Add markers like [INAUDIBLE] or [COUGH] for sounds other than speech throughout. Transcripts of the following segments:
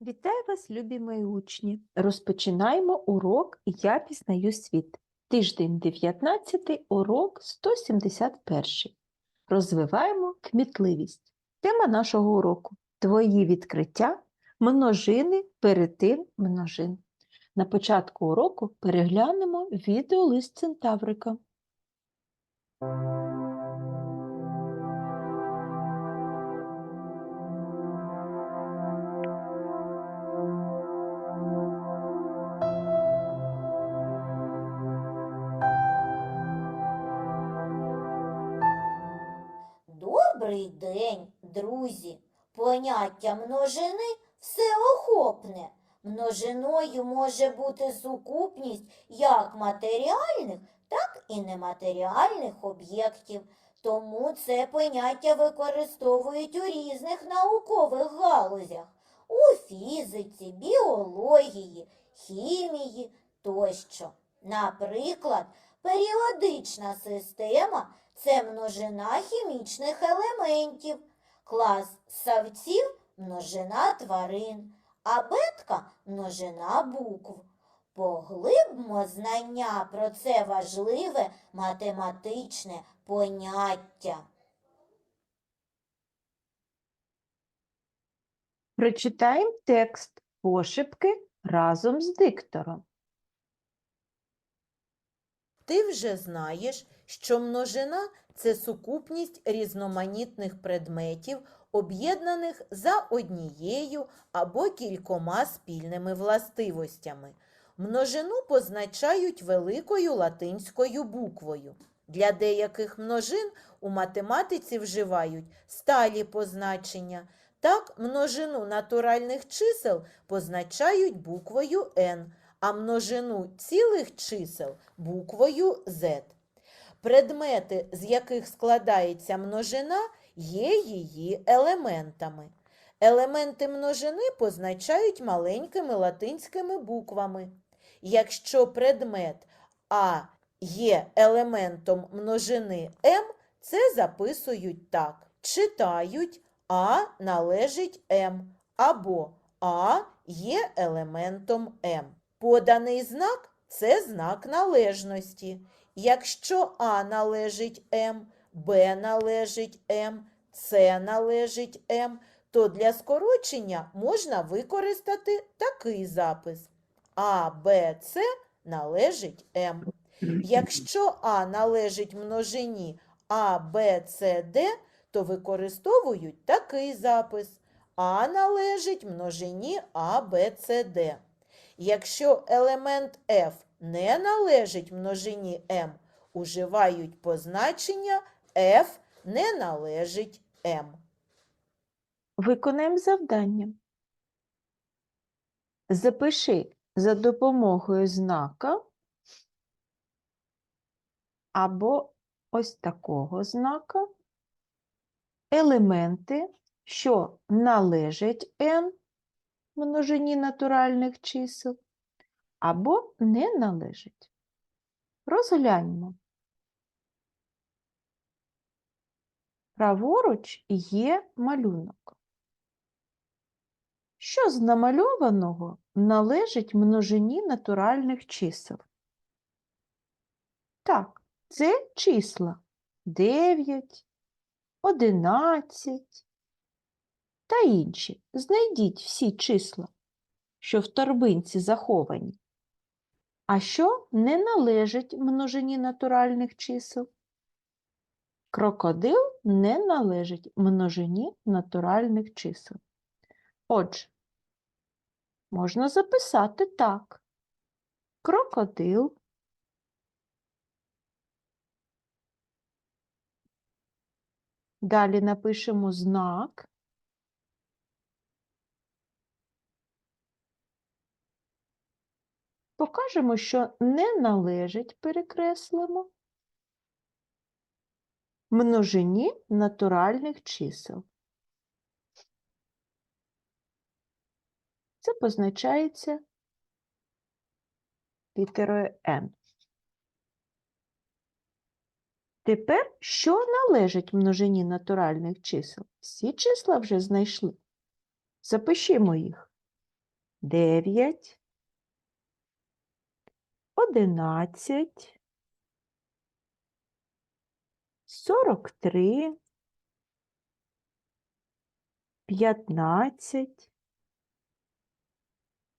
Вітаю вас, любі мої учні! Розпочинаємо урок Я пізнаю світ. Тиждень 19, урок 171. Розвиваємо кмітливість. Тема нашого уроку Твої відкриття, множини, перетин множин. На початку уроку переглянемо відеолист Центаврика. Друзі! Поняття множини всеохопне. Множиною може бути сукупність як матеріальних, так і нематеріальних об'єктів. Тому це поняття використовують у різних наукових галузях у фізиці, біології, хімії тощо. Наприклад, періодична система це множина хімічних елементів, клас савців множина тварин, а бетка множина букв. Поглибмо знання про це важливе математичне поняття. Прочитаємо текст пошепки разом з диктором. Ти вже знаєш, що множина це сукупність різноманітних предметів, об'єднаних за однією або кількома спільними властивостями. Множину позначають великою латинською буквою. Для деяких множин у математиці вживають сталі позначення. Так, множину натуральних чисел позначають буквою n, а множину цілих чисел буквою Z. Предмети, з яких складається множина, є її елементами. Елементи множини позначають маленькими латинськими буквами. Якщо предмет А є елементом множини М, це записують так. Читають А належить М або А є елементом М. Поданий знак це знак належності. Якщо А належить М, Б належить М, С належить М, то для скорочення можна використати такий запис. А, Б, С належить М. Якщо А належить множині А, Б, С, Д, то використовують такий запис. А належить множині А, Б, С, Д. Якщо елемент F не належить множині m, уживають позначення F не належить m. Виконаємо завдання. Запиши за допомогою знака або ось такого знака елементи, що належать n множині натуральних чисел, або не належать. Розгляньмо. Праворуч є малюнок. Що з намальованого належить множині натуральних чисел? Так, це числа 9, 11 та інші. Знайдіть всі числа, що в торбинці заховані. А що не належить множині натуральних чисел? Крокодил не належить множині натуральних чисел. Отже, можна записати так. Крокодил Далі напишемо знак. Покажемо, що не належить, перекреслимо множині натуральних чисел. Це позначається літерою N. Тепер, що належить множині натуральних чисел? Всі числа вже знайшли. Запишімо їх. дев'ять, одинадцять, сорок три, п'ятнадцять,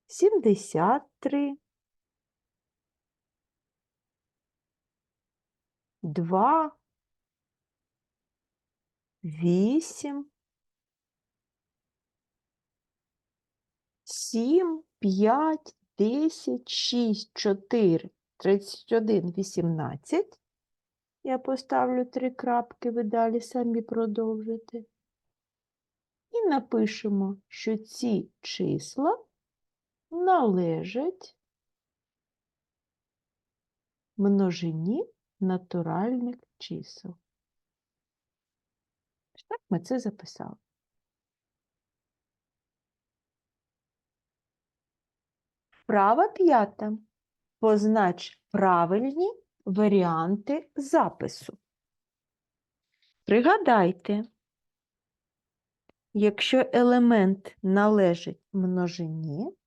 сімдесят три, два, вісім, сім, п'ять, десять, шість, чотири, тридцять один, вісімнадцять. Я поставлю три крапки, ви далі самі продовжите. І напишемо, що ці числа належать множині натуральних чисел. Так ми це записали. Вправа п'ята. Познач правильні варіанти запису. Пригадайте, якщо елемент належить множині,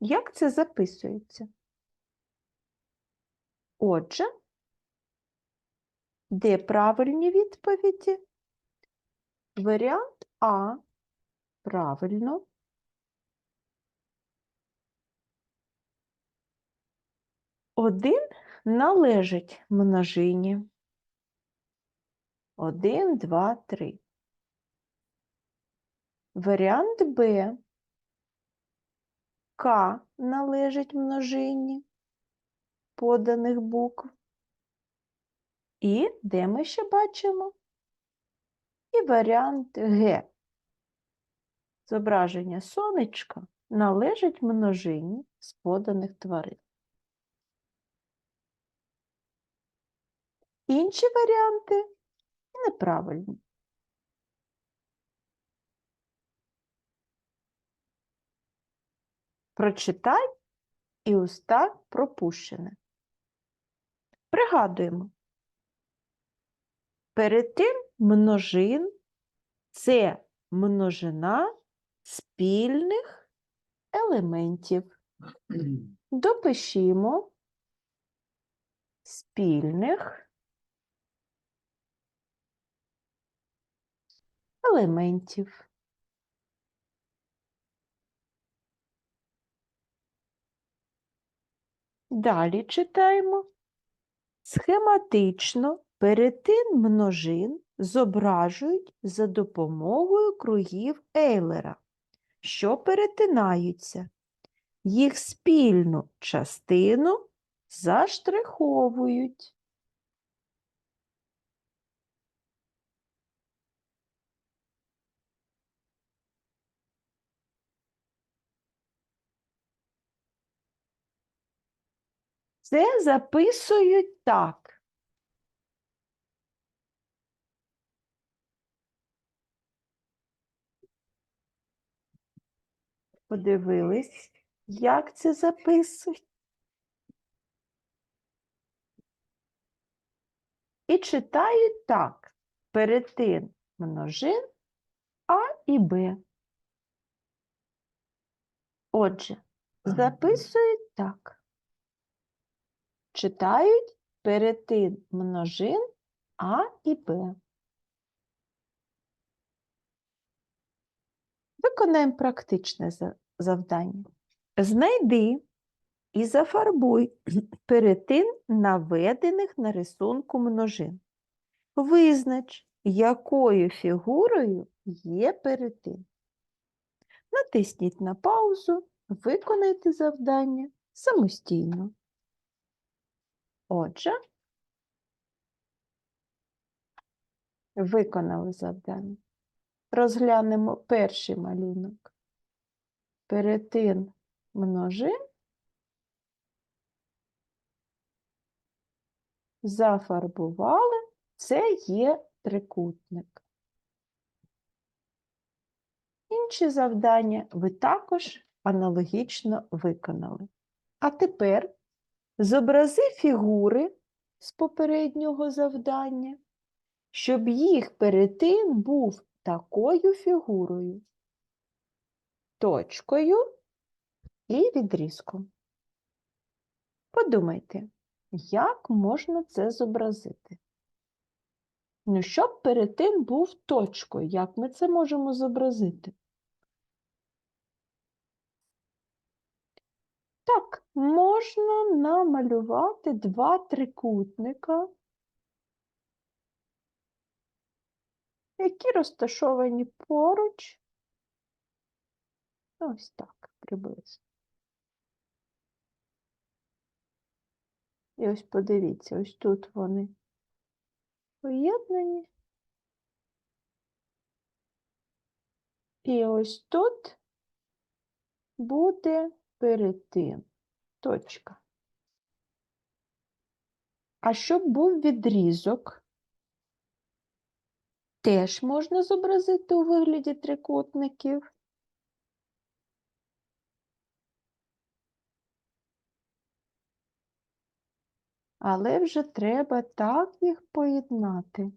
як це записується? Отже, де правильні відповіді? Варіант А. Правильно. Один належить множині. Один, два, три. Варіант Б. К належить множині поданих букв. І де ми ще бачимо? І варіант Г. Зображення сонечка належить множині з поданих тварин. Інші варіанти неправильні. Прочитай і уста пропущене. Пригадуємо. Перед тим множин це множина спільних елементів. Допишімо спільних елементів. Далі читаємо. Схематично перетин множин зображують за допомогою кругів Ейлера, що перетинаються. Їх спільну частину заштриховують. Це записують так. Подивились, як це записують. І читають так. Перетин множин А і Б. Отже, записують так. Читають перетин множин А і Б. Виконаємо практичне завдання. Знайди і зафарбуй [CLEARS THROAT] перетин наведених на рисунку множин. Визнач, якою фігурою є перетин. Натисніть на паузу, виконайте завдання самостійно. Отже, виконали завдання. Розглянемо перший малюнок. Перетин множин зафарбували. Це є трикутник. Інші завдання ви також аналогічно виконали. А тепер Зобрази фігури з попереднього завдання, щоб їх перетин був такою фігурою. точкою і відрізком. Подумайте, як можна це зобразити? Ну, щоб перед тим був точкою, як ми це можемо зобразити? Так, можна намалювати два трикутника, які розташовані поруч. Ось так, приблизно. І ось подивіться, ось тут вони поєднані. І ось тут буде перед тим точка. А щоб був відрізок, теж можна зобразити у вигляді трикутників. Але вже треба так їх поєднати,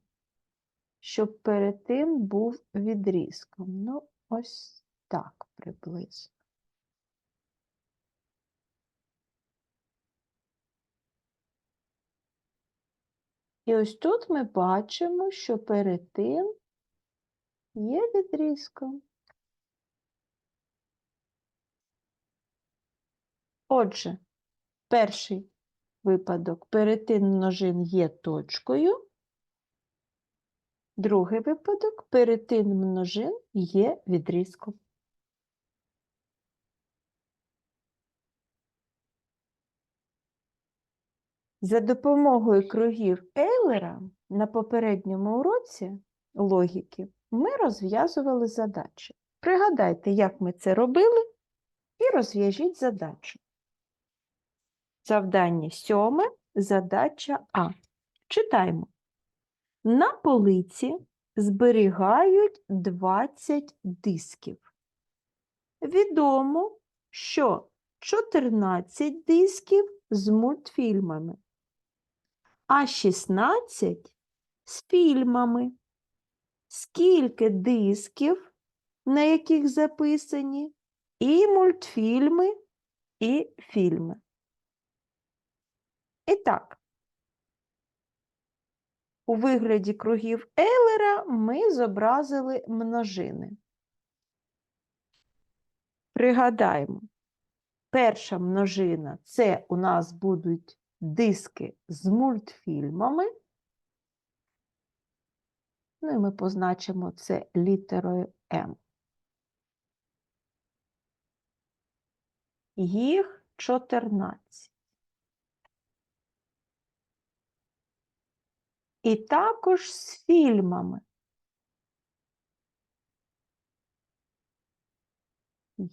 щоб перед тим був відрізком. Ну, ось так приблизно. І ось тут ми бачимо, що перед тим є відрізком. Отже, перший випадок перетин множин є точкою. Другий випадок перетин множин є відрізком. За допомогою кругів Ейлера на попередньому уроці логіки ми розв'язували задачі. Пригадайте, як ми це робили, і розв'яжіть задачу. Завдання сьоме, задача А. Читаємо. На полиці зберігають 20 дисків. Відомо, що 14 дисків з мультфільмами, а 16 з фільмами. Скільки дисків, на яких записані і мультфільми, і фільми? І так, у вигляді кругів Ейлера ми зобразили множини. Пригадаємо, перша множина це у нас будуть диски з мультфільмами. Ну і ми позначимо це літерою М. Їх 14. І також з фільмами.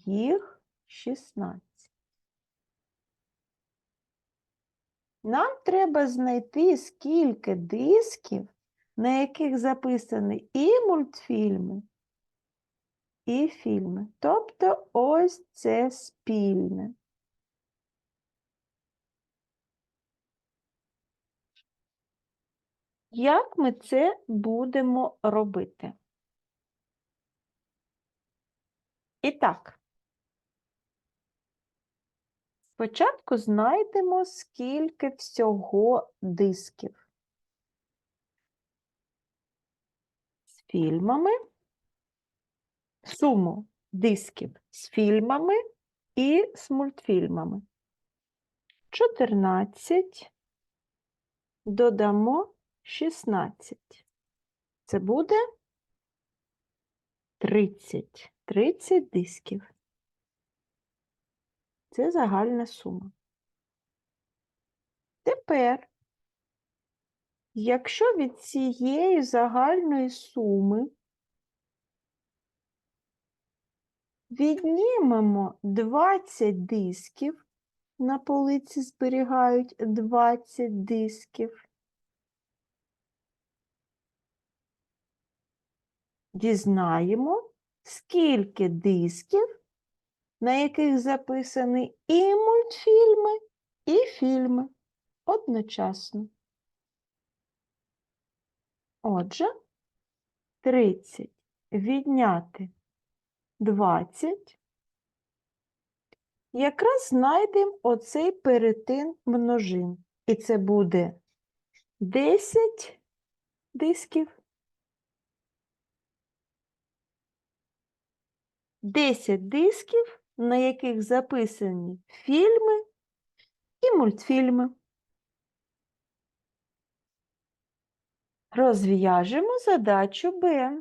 Їх 16. Нам треба знайти, скільки дисків, на яких записані і мультфільми, і фільми. Тобто ось це спільне. Як ми це будемо робити? І так, спочатку знайдемо, скільки всього дисків з фільмами, суму дисків з фільмами і з мультфільмами. 14 додамо 16. Це буде 30. 30 дисків. Це загальна сума. Тепер, якщо від цієї загальної суми віднімемо 20 дисків, на полиці зберігають 20 дисків, дізнаємо, скільки дисків, на яких записані і мультфільми, і фільми одночасно. Отже, 30 відняти 20 якраз знайдемо оцей перетин множин. І це буде 10 дисків. 10 дисків, на яких записані фільми і мультфільми. Розв'яжемо задачу Б.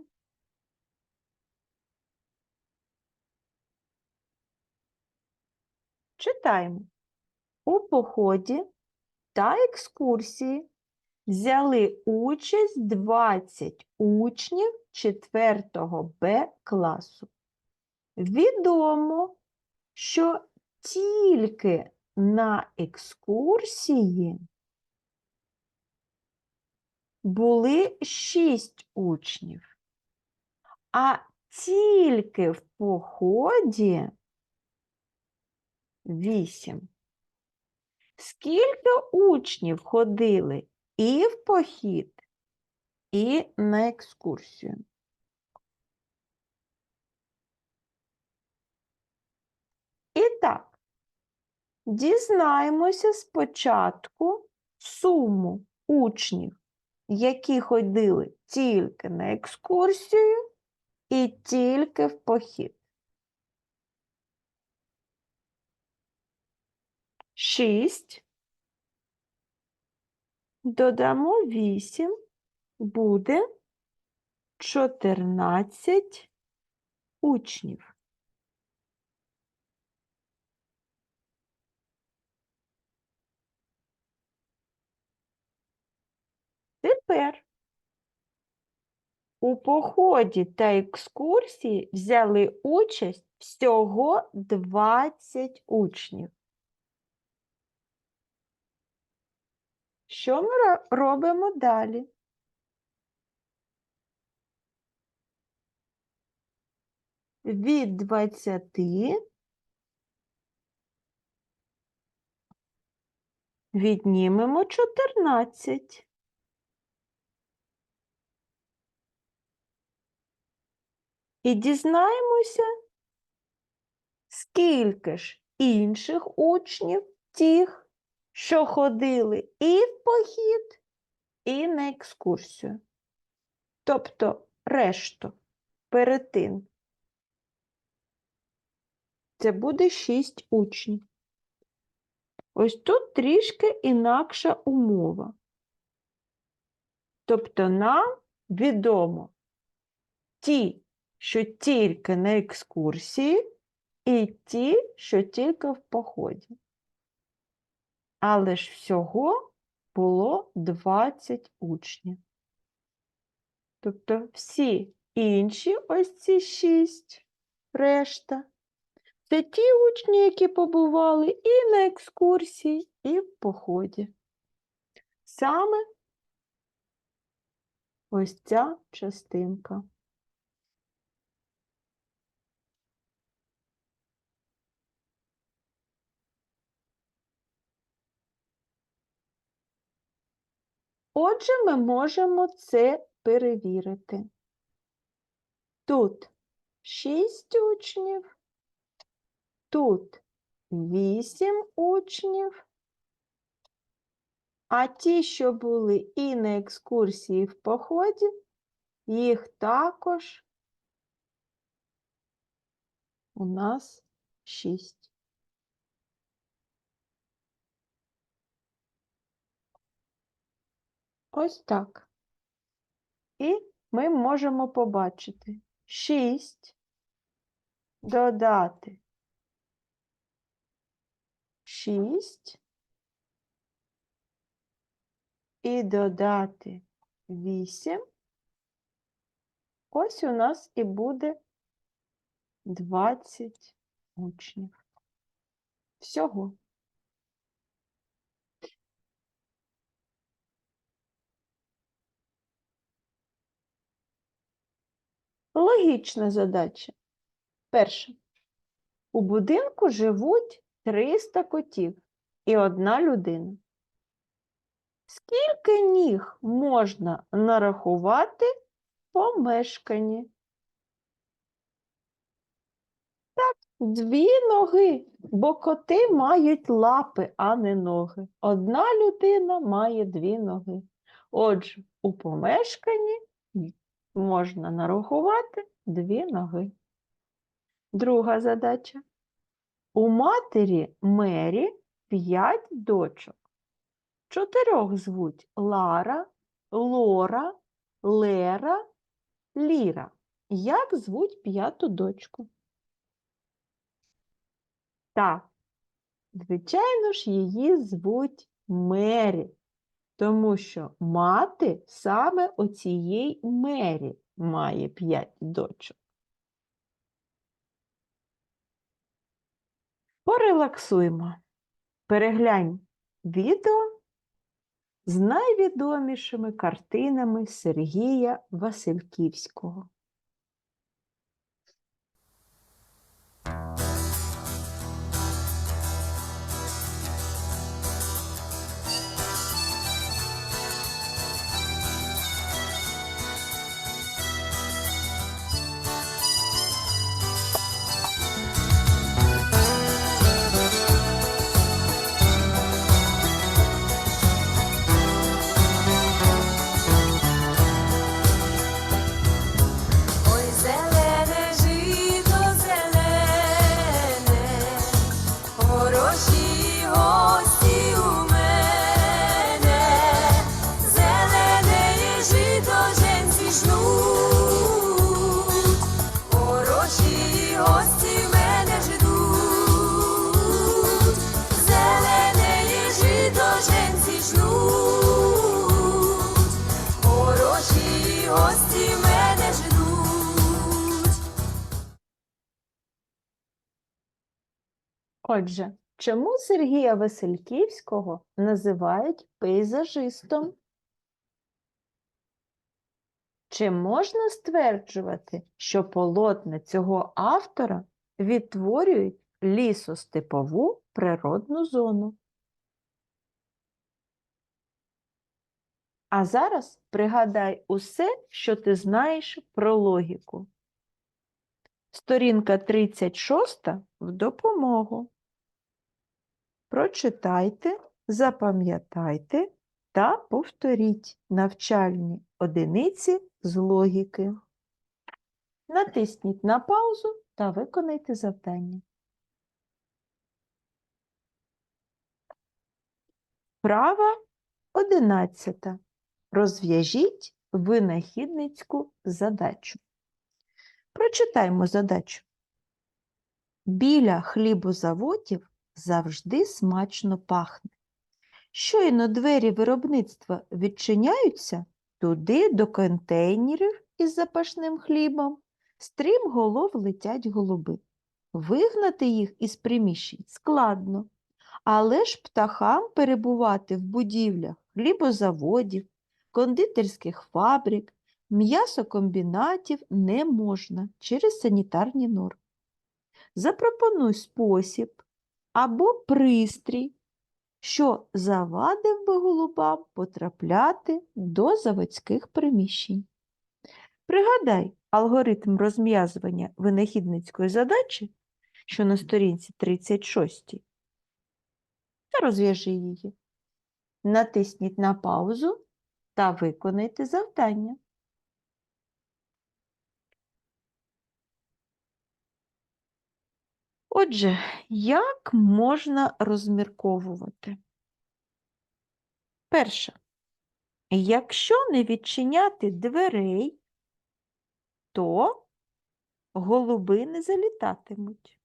Читаємо. У поході та екскурсії взяли участь 20 учнів 4 Б класу. Відомо, що тільки на екскурсії були 6 учнів, а тільки в поході 8. Скільки учнів ходили і в похід, і на екскурсію? І так, дізнаємося спочатку суму учнів, які ходили тільки на екскурсію і тільки в похід. 6. Додамо 8, буде 14 учнів. Тепер у поході та екскурсії взяли участь всього 20 учнів. Що ми робимо далі? Від 20 віднімемо 14. І дізнаємося, скільки ж інших учнів тих, що ходили і в похід, і на екскурсію. Тобто решту, перетин. Це буде 6 учнів. Ось тут трішки інакша умова. Тобто нам відомо ті, що тільки на екскурсії, і ті, що тільки в поході. Але ж всього було 20 учнів. Тобто всі інші ось ці 6 решта. Це ті учні, які побували і на екскурсії, і в поході. Саме ось ця частинка. Отже, ми можемо це перевірити. Тут 6 учнів, тут 8 учнів, а ті, що були і на екскурсії в поході, їх також у нас 6. Ось так. І ми можемо побачити 6 додати 6 і додати 8. Ось у нас і буде 20 учнів. Всього. Логічна задача. Перше. У будинку живуть 300 котів і одна людина. Скільки ніг можна нарахувати в помешканні? Так, Дві ноги, бо коти мають лапи, а не ноги. Одна людина має дві ноги. Отже, у помешканні можна нарахувати дві ноги. Друга задача. У матері Мері п'ять дочок. Чотирьох звуть Лара, Лора, Лера, Ліра. Як звуть п'яту дочку? Так, звичайно ж, її звуть Мері, тому що мати саме оцієї Мері має п'ять дочок. Порелаксуємо. Переглянь відео з найвідомішими картинами Сергія Васильківського. Отже, чому Сергія Васильківського називають пейзажистом? Чи можна стверджувати, що полотна цього автора відтворюють лісостепову природну зону? А зараз пригадай усе, що ти знаєш про логіку. Сторінка 36 в допомогу. Прочитайте, запам'ятайте та повторіть навчальні одиниці з логіки. Натисніть на паузу та виконайте завдання. Права 11. Розв'яжіть винахідницьку задачу. Прочитаймо задачу. Біля хлібозаводів завжди смачно пахне. Щойно двері виробництва відчиняються, туди до контейнерів із запашним хлібом стрім голов летять голуби. Вигнати їх із приміщень складно, але ж птахам перебувати в будівлях хлібозаводів, кондитерських фабрик, м'ясокомбінатів не можна через санітарні норми. Запропонуй спосіб або пристрій, що завадив би голубам потрапляти до заводських приміщень. Пригадай алгоритм розв'язування винахідницької задачі, що на сторінці 36, та розв'яжи її. Натисніть на паузу та виконайте завдання. Отже, як можна розмірковувати? Перше. Якщо не відчиняти дверей, то голуби не залітатимуть.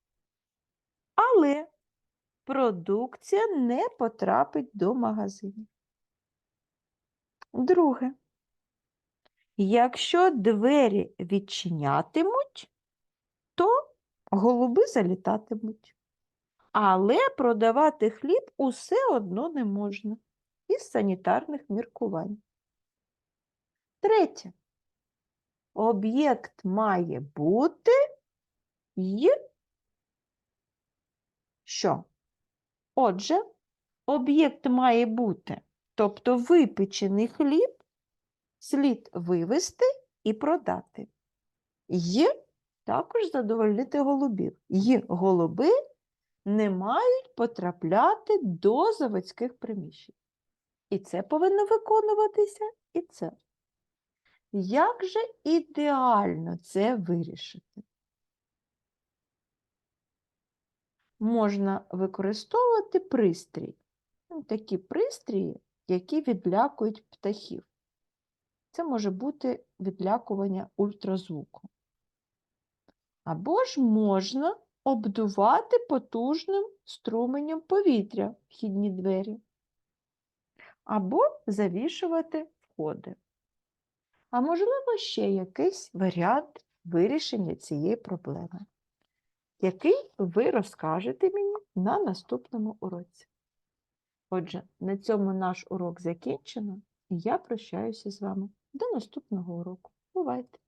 Але продукція не потрапить до магазинів. Друге. Якщо двері відчинятимуть, то голуби залітатимуть. Але продавати хліб усе одно не можна із санітарних міркувань. Третє. Об'єкт має бути й що? Отже, об'єкт має бути, тобто випечений хліб слід вивести і продати. Й також задовольнити голубів. І голуби не мають потрапляти до заводських приміщень. І це повинно виконуватися, і це. Як же ідеально це вирішити? Можна використовувати пристрій. Ну, Такі пристрії, які відлякують птахів. Це може бути відлякування ультразвуку. Або ж можна обдувати потужним струменем повітря вхідні двері, або завішувати входи. А можливо, ще якийсь варіант вирішення цієї проблеми, який ви розкажете мені на наступному уроці. Отже, на цьому наш урок закінчено, і я прощаюся з вами до наступного уроку. Бувайте!